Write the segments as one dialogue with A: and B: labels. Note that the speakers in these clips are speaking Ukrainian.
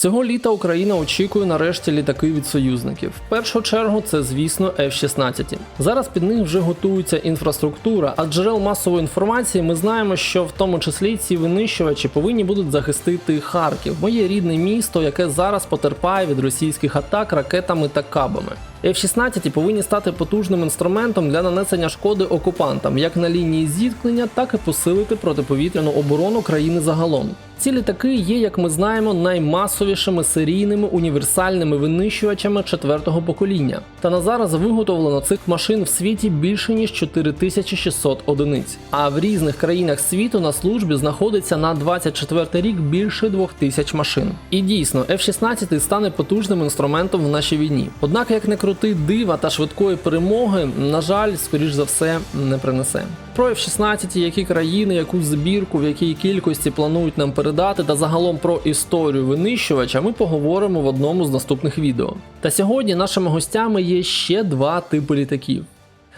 A: Цього літа Україна очікує нарешті літаки від союзників. В першу чергу це, звісно, F-16. Зараз під них вже готується інфраструктура, а джерел масової інформації ми знаємо, що в тому числі ці винищувачі повинні будуть захистити Харків, моє рідне місто, яке зараз потерпає від російських атак ракетами та кабами. F-16 повинні стати потужним інструментом для нанесення шкоди окупантам як на лінії зіткнення, так і посилити протиповітряну оборону країни загалом. Ці літаки є, як ми знаємо, наймасовішими серійними універсальними винищувачами четвертого покоління. Та на зараз виготовлено цих машин в світі більше ніж 4600 одиниць. А в різних країнах світу на службі знаходиться на 24 рік більше 2000 машин. І дійсно, F-16 стане потужним інструментом в нашій війні. Однак, як не крути дива та швидкої перемоги, на жаль, скоріш за все, не принесе. Про F-16, які країни, яку збірку, в якій кількості планують нам передати, та загалом про історію винищувача ми поговоримо в одному з наступних відео. Та сьогодні нашими гостями є ще два типи літаків.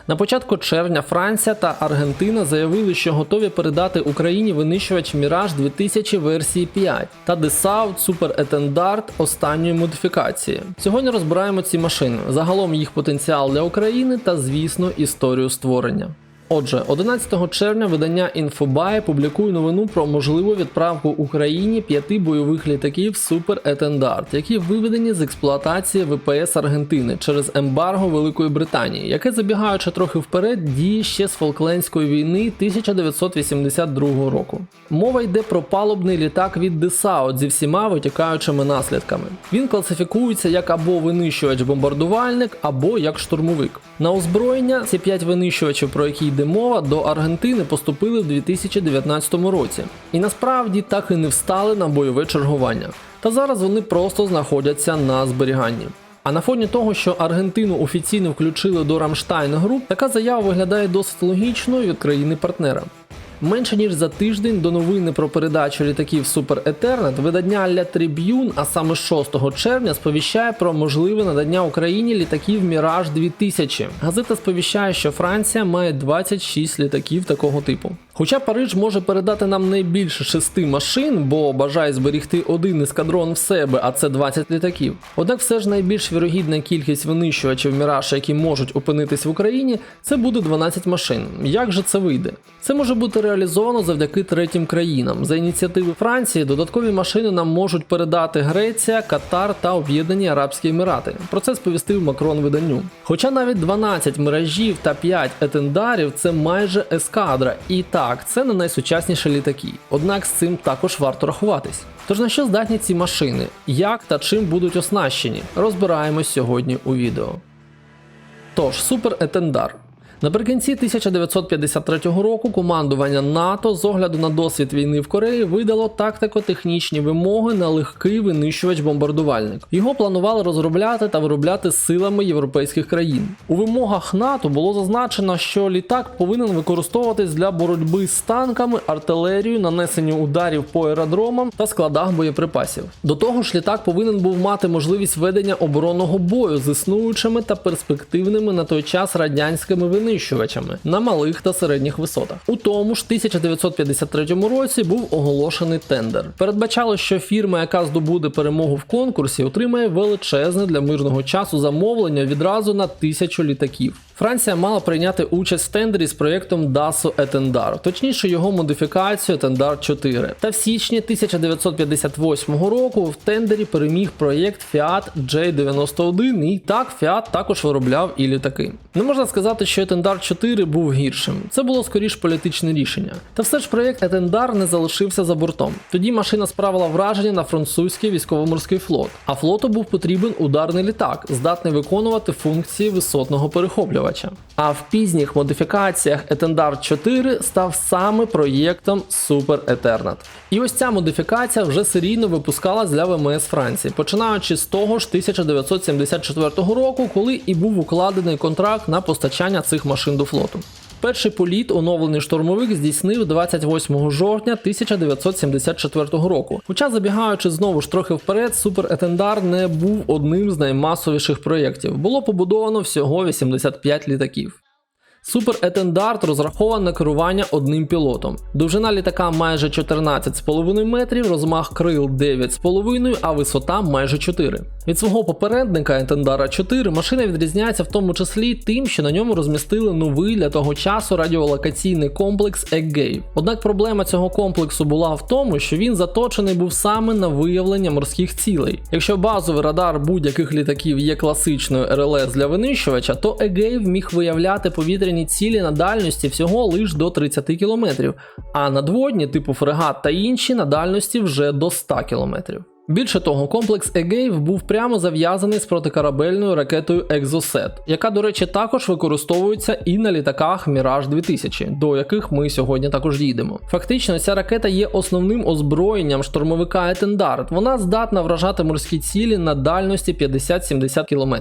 A: На початку червня Франція та Аргентина заявили, що готові передати Україні винищувач Міраж 2000 версії 5 та Десаут Супер Етендарт останньої модифікації. Сьогодні розбираємо ці машини, загалом їх потенціал для України та, звісно, історію створення. Отже, 11 червня видання Infobay публікує новину про можливу відправку Україні п'яти бойових літаків Super Etendard, які виведені з експлуатації ВПС Аргентини через ембарго Великої Британії, яке забігаючи трохи вперед, діє ще з Фолклендської війни 1982 року. Мова йде про палубний літак від Dassault зі всіма витікаючими наслідками. Він класифікується як або винищувач-бомбардувальник, або як штурмовик. На озброєння ці п'ять винищувачів, про які йде мова, до Аргентини поступили в 2019 році, і насправді так і не встали на бойове чергування. Та зараз вони просто знаходяться на зберіганні. А на фоні того, що Аргентину офіційно включили до Рамштайн груп, така заява виглядає досить логічною від країни-партнера. Менше ніж за тиждень до новини про передачу літаків Супер Етернет видання для триб'юн, а саме 6 червня, сповіщає про можливе надання Україні літаків Міраж 2000. Газета сповіщає, що Франція має 26 літаків такого типу. Хоча Париж може передати нам не більше 6 машин, бо бажає зберігти один ескадрон в себе, а це 20 літаків. Однак все ж найбільш вірогідна кількість винищувачів Mirage, які можуть опинитись в Україні, це буде 12 машин. Як же це вийде? Це може бути реалізовано завдяки третім країнам. За ініціативи Франції додаткові машини нам можуть передати Греція, Катар та Об'єднані Арабські Емірати. Про це сповістив Макрон виданню. Хоча навіть 12 миражів та 5 етендарів це майже ескадра. І так, це не найсучасніші літаки. Однак з цим також варто рахуватись. Тож на що здатні ці машини? Як та чим будуть оснащені? Розбираємось сьогодні у відео. Тож, Супер Етендар. Наприкінці 1953 року командування НАТО з огляду на досвід війни в Кореї видало тактико-технічні вимоги на легкий винищувач-бомбардувальник. Його планували розробляти та виробляти силами європейських країн. У вимогах НАТО було зазначено, що літак повинен використовуватись для боротьби з танками, артилерією, нанесенню ударів по аеродромам та складах боєприпасів. До того ж, літак повинен був мати можливість ведення оборонного бою з існуючими та перспективними на той час радянськими винищувачами на малих та середніх висотах. У тому ж 1953 році був оголошений тендер. Передбачало, що фірма, яка здобуде перемогу в конкурсі, отримає величезне для мирного часу замовлення відразу на тисячу літаків. Франція мала прийняти участь в тендері з проєктом Dassault Etendard, точніше його модифікацію Etendard 4. Та в січні 1958 року в тендері переміг проєкт Fiat J91, і так Fiat також виробляв і літаки. Не можна сказати, що Etendard 4 був гіршим. Це було скоріш політичне рішення. Та все ж проєкт Etendard не залишився за бортом. Тоді машина справила враження на французький військово-морський флот, а флоту був потрібен ударний літак, здатний виконувати функції висотного перехоплювача. А в пізніх модифікаціях Etendard 4 став саме проєктом Super Eternat. І ось ця модифікація вже серійно випускалась для ВМС Франції, починаючи з того ж 1974 року, коли і був укладений контракт на постачання цих машин до флоту. Перший політ оновлений штурмовик здійснив 28 жовтня 1974 року. Хоча, забігаючи знову ж трохи вперед, Etendard не був одним з наймасовіших проєктів. Було побудовано всього 85 літаків. Супер Етендарт розрахований на керування одним пілотом. Довжина літака майже 14,5 метрів, розмах крил 9,5, а висота майже 4. Від свого попередника Етендара 4 машина відрізняється в тому числі тим, що на ньому розмістили новий для того часу радіолокаційний комплекс Еггейв. Однак проблема цього комплексу була в тому, що він заточений був саме на виявлення морських цілей. Якщо базовий радар будь-яких літаків є класичною РЛС для винищувача, то Егейв міг виявляти повітряні цілі на дальності всього лише до 30 км, а надводні, типу фрегат та інші на дальності вже до 100 км. Більше того, комплекс Егейв був прямо зав'язаний з протикорабельною ракетою Exocet, яка, до речі, також використовується і на літаках Mirage 2000, до яких ми сьогодні також дійдемо. Фактично, ця ракета є основним озброєнням штурмовика Етендарт. Вона здатна вражати морські цілі на дальності 50-70 км.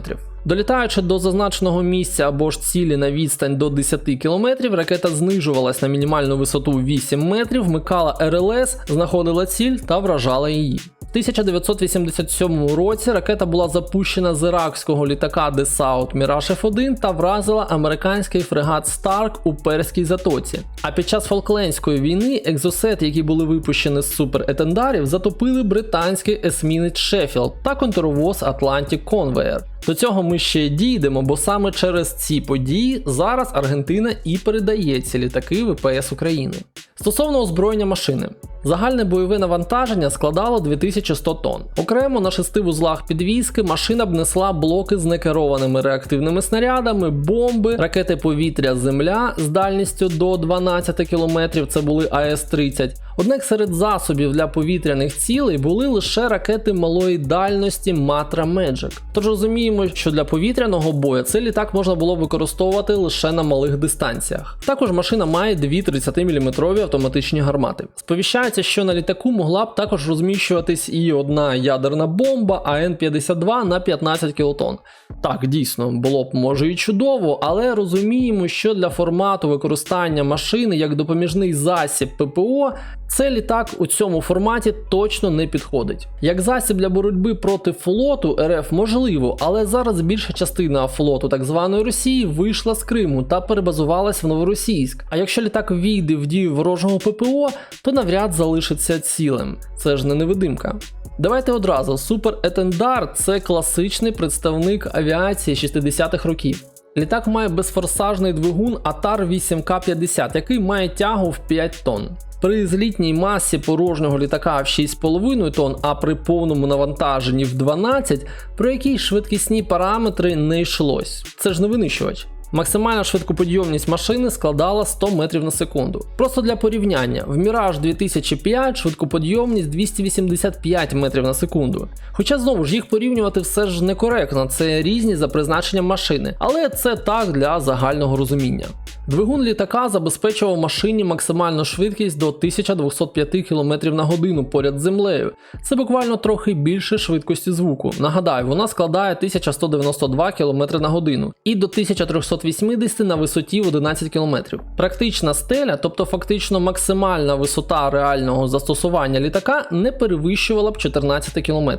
A: Долітаючи до зазначеного місця або ж цілі на відстань до 10 км, ракета знижувалась на мінімальну висоту 8 метрів, вмикала РЛС, знаходила ціль та вражала її. В 1987 році ракета була запущена з іракського літака Десаут Mirage F1 та вразила американський фрегат Старк у Перській затоці. А під час Фолклендської війни екзосет, які були випущені з суперетендарів, затопили британський есмінець Шеффілд та контровоз Atlantic Conveyor. До цього ми ще дійдемо, бо саме через ці події зараз Аргентина і передає ці літаки ВПС України. Стосовно озброєння машини, загальне бойове навантаження складало 2100 тонн. Окремо на шести вузлах підвізки машина б несла блоки з некерованими реактивними снарядами, бомби, ракети повітря Земля з дальністю до 12 км, це були АС-30. Однак серед засобів для повітряних цілей були лише ракети малої дальності Matra Magic. Тож розуміємо, що для повітряного бою цей літак можна було використовувати лише на малих дистанціях. Також машина має дві 30-мм автоматичні гармати. Сповіщається, що на літаку могла б також розміщуватись і одна ядерна бомба АН-52 на 15 кілотон. Так, дійсно, було б може і чудово, але розуміємо, що для формату використання машини як допоміжний засіб ППО цей літак у цьому форматі точно не підходить. Як засіб для боротьби проти флоту РФ можливо, але зараз більша частина флоту так званої Росії вийшла з Криму та перебазувалась в Новоросійськ. А якщо літак війде в дію ворожого ППО, то навряд залишиться цілим. Це ж не невидимка. Давайте одразу. Супер Етендар це класичний представник авіації 60-х років. Літак має безфорсажний двигун Атар 8К50, який має тягу в 5 тонн. При злітній масі порожнього літака в 6,5 тонн, а при повному навантаженні в 12, про які швидкісні параметри не йшлось. Це ж не винищувач. Максимальна швидкоподйомність машини складала 100 метрів на секунду. Просто для порівняння, в Mirage 2005 швидкоподйомність 285 метрів на секунду. Хоча знову ж їх порівнювати все ж некоректно, це різні за призначенням машини, але це так для загального розуміння. Двигун літака забезпечував машині максимальну швидкість до 1205 км на годину поряд з землею. Це буквально трохи більше швидкості звуку. Нагадаю, вона складає 1192 км на годину і до 1380 на висоті в 11 км. Практична стеля, тобто фактично максимальна висота реального застосування літака, не перевищувала б 14 км.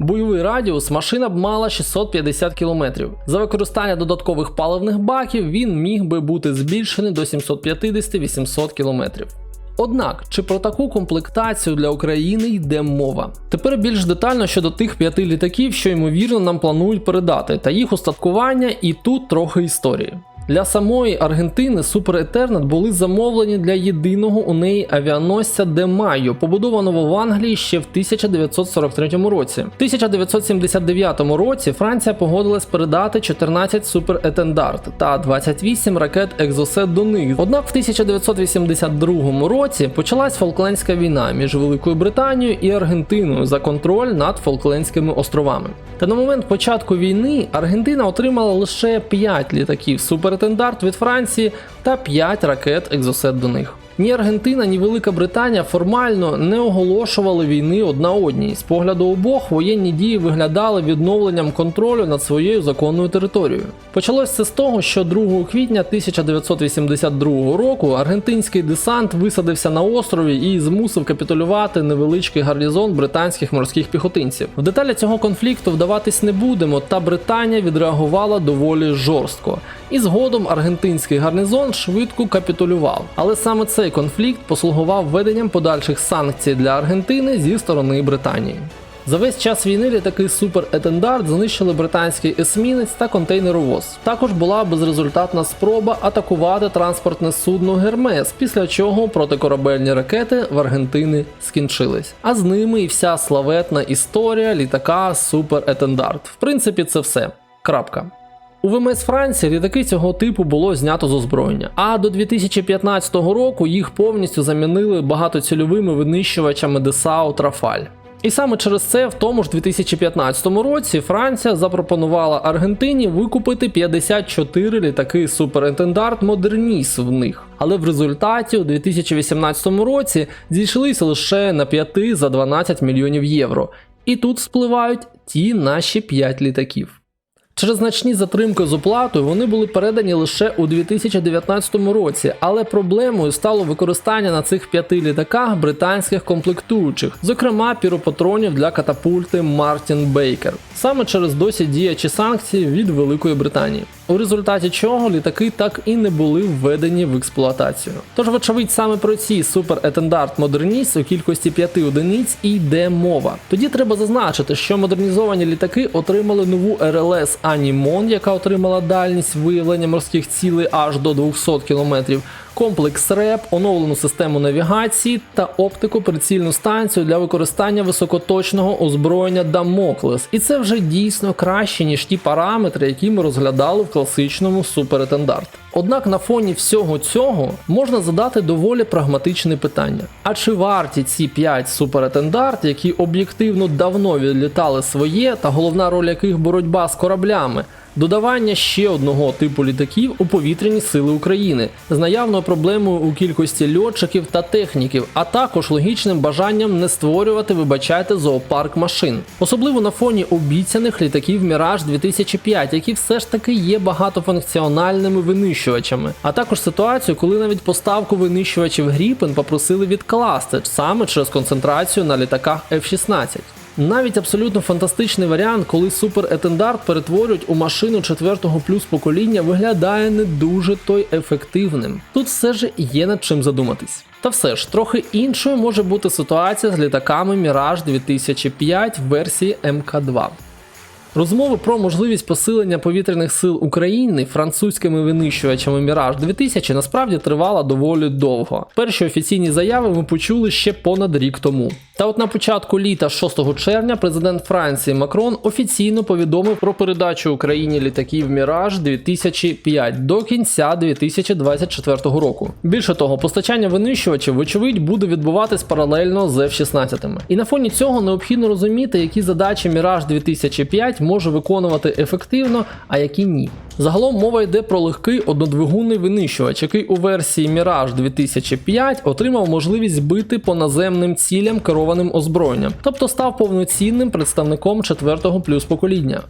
A: Бойовий радіус машина б мала 650 км. За використання додаткових паливних баків він міг би бути збільшений до 750-800 км. Однак, чи про таку комплектацію для України йде мова? Тепер більш детально щодо тих п'яти літаків, що ймовірно нам планують передати, та їх устаткування, і тут трохи історії. Для самої Аргентини Super Eternat були замовлені для єдиного у неї авіаносця Де Майо, побудованого в Англії ще в 1943 році. В 1979 році Франція погодилась передати 14 Super Etendard та 28 ракет Exocet до них. Однак в 1982 році почалась Фолклендська війна між Великою Британією і Аргентиною за контроль над Фолклендськими островами. Та на момент початку війни Аргентина отримала лише 5 літаків Super Etendard від Франції та 5 ракет Exocet до них. Ні Аргентина, ні Велика Британія формально не оголошували війни одна одній. З погляду обох воєнні дії виглядали відновленням контролю над своєю законною територією. Почалось це з того, що 2 квітня 1982 року аргентинський десант висадився на острові і змусив капітулювати невеличкий гарнізон британських морських піхотинців. В деталі цього конфлікту вдаватись не будемо, та Британія відреагувала доволі жорстко. І згодом аргентинський гарнізон швидко капітулював. Але саме цей конфлікт послугував введенням подальших санкцій для Аргентини зі сторони Британії. За весь час війни літаки Супер Етендард знищили британський есмінець та контейнеровоз. Також була безрезультатна спроба атакувати транспортне судно Гермес, після чого протикорабельні ракети в Аргентини скінчились. А з ними і вся славетна історія літака Супер Етендард. В принципі, це все. Крапка. У ВМС Франції літаки цього типу було знято з озброєння, а до 2015 року їх повністю замінили багатоцільовими винищувачами Десау Трафаль. І саме через це в тому ж 2015 році Франція запропонувала Аргентині викупити 54 літаки Суперінтендарт Модерніс в них. Але в результаті у 2018 році зійшлися лише на 5 за 12 мільйонів євро. І тут спливають ті наші 5 літаків. Через значні затримки з оплатою вони були передані лише у 2019 році, але проблемою стало використання на цих п'яти літаках британських комплектуючих, зокрема піропатронів для катапульти Мартін Бейкер, саме через досі діячі санкції від Великої Британії. У результаті чого літаки так і не були введені в експлуатацію. Тож, вочевидь, саме про ці суперетендарт Модерніс у кількості п'яти одиниць і йде мова. Тоді треба зазначити, що модернізовані літаки отримали нову РЛС Анімон, яка отримала дальність виявлення морських цілей аж до 200 км, комплекс РЕП, оновлену систему навігації та оптику прицільну станцію для використання високоточного озброєння Damocles. І це вже дійсно краще, ніж ті параметри, які ми розглядали в класичному суперетендарт. Однак на фоні всього цього можна задати доволі прагматичне питання: а чи варті ці 5 суперетендарт, які об'єктивно давно відлітали своє, та головна роль яких боротьба з кораблями? Додавання ще одного типу літаків у повітряні сили України з наявною проблемою у кількості льотчиків та техніків, а також логічним бажанням не створювати, вибачайте, зоопарк машин, особливо на фоні обіцяних літаків Міраж 2005, які все ж таки є багатофункціональними винищувачами, а також ситуацію, коли навіть поставку винищувачів Гріпен попросили відкласти саме через концентрацію на літаках F-16. Навіть абсолютно фантастичний варіант, коли Супер Етендарт перетворюють у машину четвертого плюс покоління, виглядає не дуже той ефективним. Тут все ж є над чим задуматись. Та все ж, трохи іншою може бути ситуація з літаками Mirage 2005 в версії МК2. Розмови про можливість посилення повітряних сил України французькими винищувачами Міраж 2000 насправді тривала доволі довго. Перші офіційні заяви ми почули ще понад рік тому. Та от на початку літа 6 червня президент Франції Макрон офіційно повідомив про передачу Україні літаків Міраж 2005 до кінця 2024 року. Більше того, постачання винищувачів, вочевидь, буде відбуватись паралельно з F-16. І на фоні цього необхідно розуміти, які задачі Міраж 2005 може виконувати ефективно, а які ні. Загалом мова йде про легкий однодвигунний винищувач, який у версії Mirage 2005 отримав можливість бити по наземним цілям керованим озброєнням, тобто став повноцінним представником четвертого плюс покоління.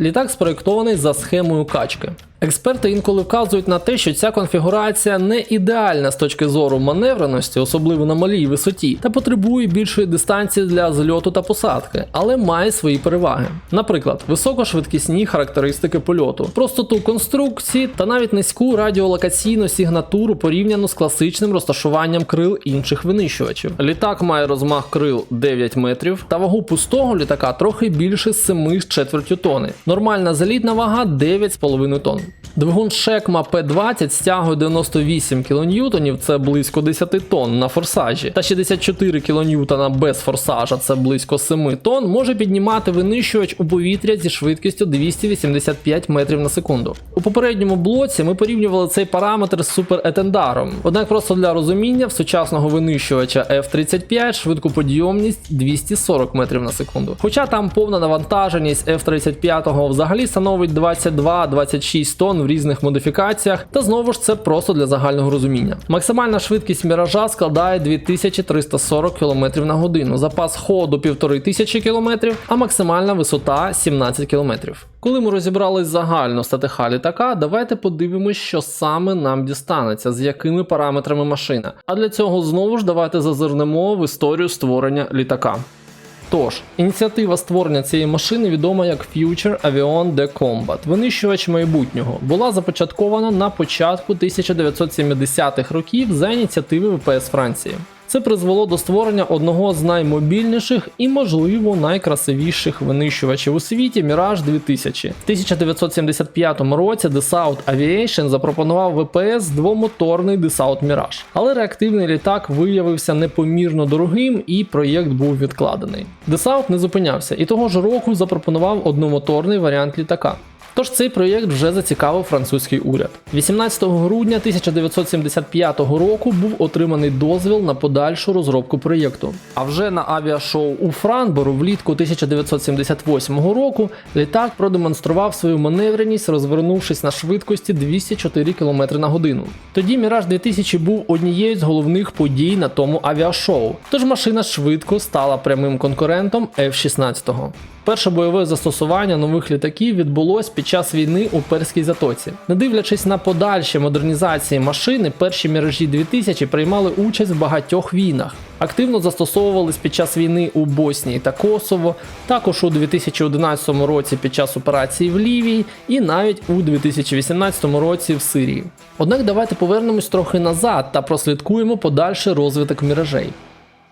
A: Літак спроєктований за схемою качки. Експерти інколи вказують на те, що ця конфігурація не ідеальна з точки зору маневреності, особливо на малій висоті, та потребує більшої дистанції для зльоту та посадки, але має свої переваги. Наприклад, високошвидкісні характеристики польоту, простоту конструкції та навіть низьку радіолокаційну сигнатуру порівняно з класичним розташуванням крил інших винищувачів. Літак має розмах крил 9 метрів та вагу пустого літака трохи більше 7 з четвертю тони. Нормальна залітна вага 9,5 тонн. Двигун Шекма P20 стягує 98 кН, це близько 10 тонн на форсажі, та 64 кН без форсажа, це близько 7 тонн, може піднімати винищувач у повітря зі швидкістю 285 метрів на секунду. У попередньому блоці ми порівнювали цей параметр з Супер Етендаром. Однак просто для розуміння в сучасного винищувача F-35 швидкоподйомність 240 метрів на секунду. Хоча там повна навантаженість F-35 взагалі становить 22-26 тонн в різних модифікаціях, та знову ж це просто для загального розуміння. Максимальна швидкість міража складає 2340 км на годину, запас ходу 1500 км, а максимальна висота 17 км. Коли ми розібрали загально статиха літака, давайте подивимось, що саме нам дістанеться, з якими параметрами машина. А для цього знову ж давайте зазирнемо в історію створення літака. Тож, ініціатива створення цієї машини відома як Future Avion de Combat, винищувач майбутнього, була започаткована на початку 1970-х років за ініціативи ВПС Франції. Це призвело до створення одного з наймобільніших і, можливо, найкрасивіших винищувачів у світі Mirage 2000. В 1975 році Dassault Aviation запропонував ВПС двомоторний Dassault Mirage. Але реактивний літак виявився непомірно дорогим і проєкт був відкладений. Dassault не зупинявся і того ж року запропонував одномоторний варіант літака. Тож цей проєкт вже зацікавив французький уряд. 18 грудня 1975 року був отриманий дозвіл на подальшу розробку проєкту. А вже на авіашоу у Франбору влітку 1978 року літак продемонстрував свою маневреність, розвернувшись на швидкості 204 км на годину. Тоді Міраж 2000 був однією з головних подій на тому авіашоу, тож машина швидко стала прямим конкурентом F-16. Перше бойове застосування нових літаків відбулось під час війни у Перській затоці. Не дивлячись на подальші модернізації машини, перші міражі 2000 приймали участь в багатьох війнах. Активно застосовувались під час війни у Боснії та Косово, також у 2011 році під час операції в Лівії і навіть у 2018 році в Сирії. Однак давайте повернемось трохи назад та прослідкуємо подальший розвиток міражей.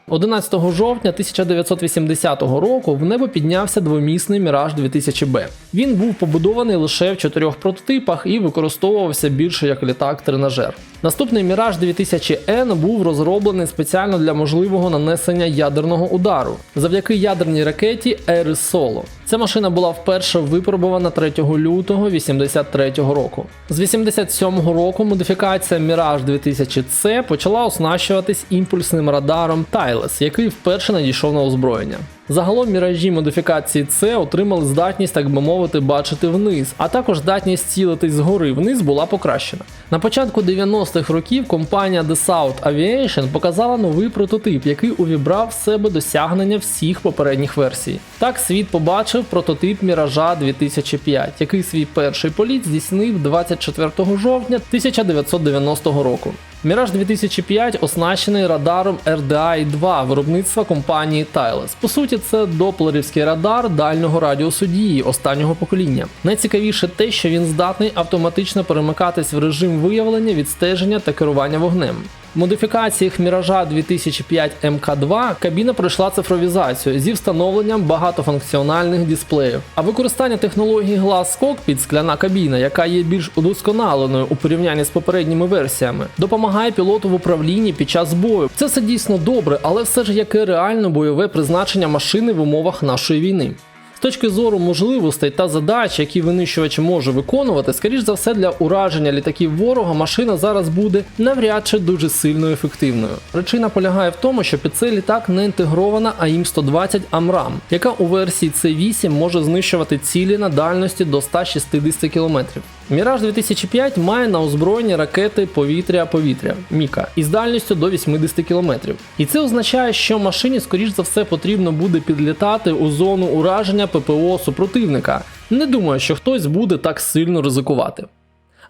A: 11 жовтня 1980 року в небо піднявся двомісний Міраж 2000B. Він був побудований лише в чотирьох прототипах і використовувався більше як літак-тренажер. Наступний Міраж 2000N був розроблений спеціально для можливого нанесення ядерного удару завдяки ядерній ракеті Ares Solo. Ця машина була вперше випробувана 3 лютого 83 року. З 87 року модифікація Mirage 2000C почала оснащуватись імпульсним радаром Тайлес, який вперше надійшов на озброєння. Загалом міражі модифікації С отримали здатність, так би мовити, бачити вниз, а також здатність цілитись згори вниз була покращена. На початку 90-х років компанія Dassault Aviation показала новий прототип, який увібрав в себе досягнення всіх попередніх версій. Так світ побачив прототип Міража 2005, який свій перший політ здійснив 24 жовтня 1990 року. Міраж 2005 оснащений радаром RDI-2 виробництва компанії Thales. По суті, це доплерівський радар дальнього радіусу дії останнього покоління. Найцікавіше те, що він здатний автоматично перемикатись в режим виявлення, відстеження та керування вогнем. Модифікаціях Міража 2005 МК2 кабіна пройшла цифровізацію зі встановленням багатофункціональних дисплеїв. А використання технології Glass Cockpit скляна кабіна, яка є більш удосконаленою у порівнянні з попередніми версіями, допомагає пілоту в управлінні під час бою. Це все дійсно добре, але все ж яке реально бойове призначення машини в умовах нашої війни. Точки зору можливостей та задач, які винищувач може виконувати, скоріш за все для ураження літаків ворога машина зараз буде навряд чи дуже сильно ефективною. Причина полягає в тому, що під цей літак не інтегрована АІМ-120 Амрам, яка у версії C8 може знищувати цілі на дальності до 160 км. Міраж 2005 має на озброєнні ракети повітря-повітря Міка із дальністю до 80 км. І це означає, що машині, скоріш за все, потрібно буде підлітати у зону ураження ППО супротивника. Не думаю, що хтось буде так сильно ризикувати.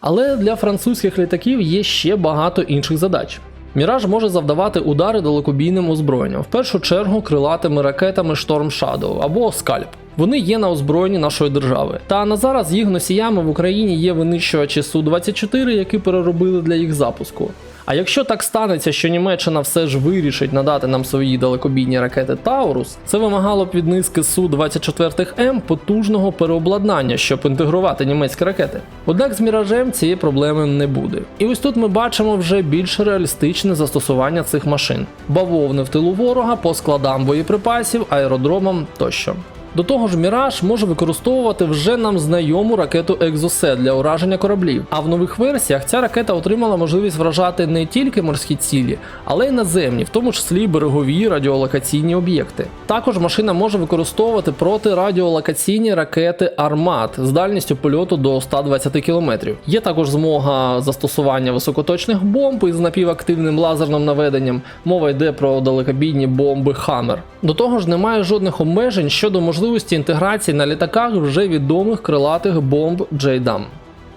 A: Але для французьких літаків є ще багато інших задач. Міраж може завдавати удари далекобійним озброєнням, в першу чергу крилатими ракетами Storm Shadow або Скальп. Вони є на озброєнні нашої держави. Та на зараз їх носіями в Україні є винищувачі Су-24, які переробили для їх запуску. А якщо так станеться, що Німеччина все ж вирішить надати нам свої далекобійні ракети Таурус, це вимагало б від низки Су-24М потужного переобладнання, щоб інтегрувати німецькі ракети. Однак з міражем цієї проблеми не буде. І ось тут ми бачимо вже більш реалістичне застосування цих машин: бавовни в тилу ворога по складам боєприпасів, аеродромам тощо. До того ж, Міраж може використовувати вже нам знайому ракету Екзосе для ураження кораблів. А в нових версіях ця ракета отримала можливість вражати не тільки морські цілі, але й наземні, в тому числі берегові радіолокаційні об'єкти. Також машина може використовувати протирадіолокаційні ракети Армат з дальністю польоту до 120 км. Є також змога застосування високоточних бомб із напівактивним лазерним наведенням. Мова йде про далекобійні бомби Хаммер. До того ж, немає жодних обмежень щодо можливості інтеграції на літаках вже відомих крилатих бомб JDAM.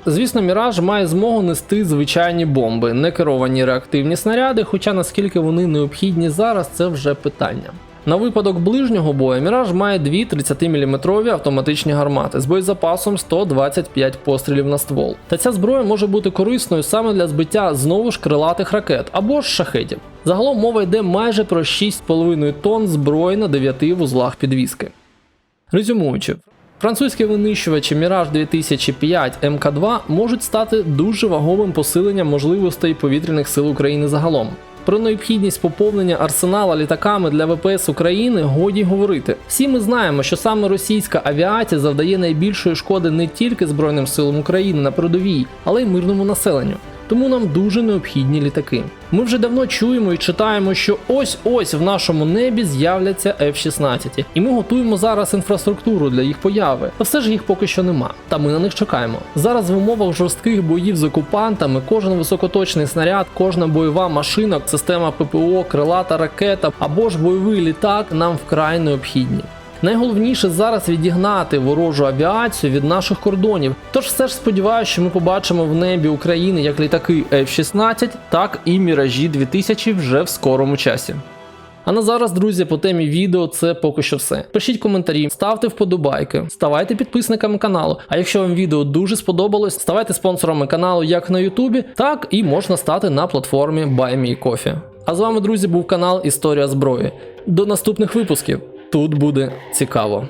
A: Звісно, Міраж має змогу нести звичайні бомби, не керовані реактивні снаряди, хоча наскільки вони необхідні зараз, це вже питання. На випадок ближнього бою Міраж має дві 30-мм автоматичні гармати з боєзапасом 125 пострілів на ствол. Та ця зброя може бути корисною саме для збиття знову ж крилатих ракет або ж шахетів. Загалом мова йде майже про 6,5 тонн зброї на 9 вузлах підвіски. Резюмуючи, французькі винищувачі Mirage 2005 МК2 можуть стати дуже вагомим посиленням можливостей повітряних сил України загалом. Про необхідність поповнення арсенала літаками для ВПС України годі говорити. Всі ми знаємо, що саме російська авіація завдає найбільшої шкоди не тільки Збройним силам України на передовій, але й мирному населенню. Тому нам дуже необхідні літаки. Ми вже давно чуємо і читаємо, що ось-ось в нашому небі з'являться F-16, і ми готуємо зараз інфраструктуру для їх появи. Та все ж їх поки що нема. Та ми на них чекаємо. Зараз в умовах жорстких боїв з окупантами кожен високоточний снаряд, кожна бойова машина, система ППО, крилата ракета або ж бойовий літак нам вкрай необхідні. Найголовніше зараз відігнати ворожу авіацію від наших кордонів. Тож все ж сподіваюся, що ми побачимо в небі України як літаки F-16, так і Міражі 2000 вже в скорому часі. А на зараз, друзі, по темі відео це поки що все. Пишіть коментарі, ставте вподобайки, ставайте підписниками каналу. А якщо вам відео дуже сподобалось, ставайте спонсорами каналу як на Ютубі, так і можна стати на платформі BuyMeCoffee. А з вами, друзі, був канал Історія зброї. До наступних випусків. Тут буде цікаво.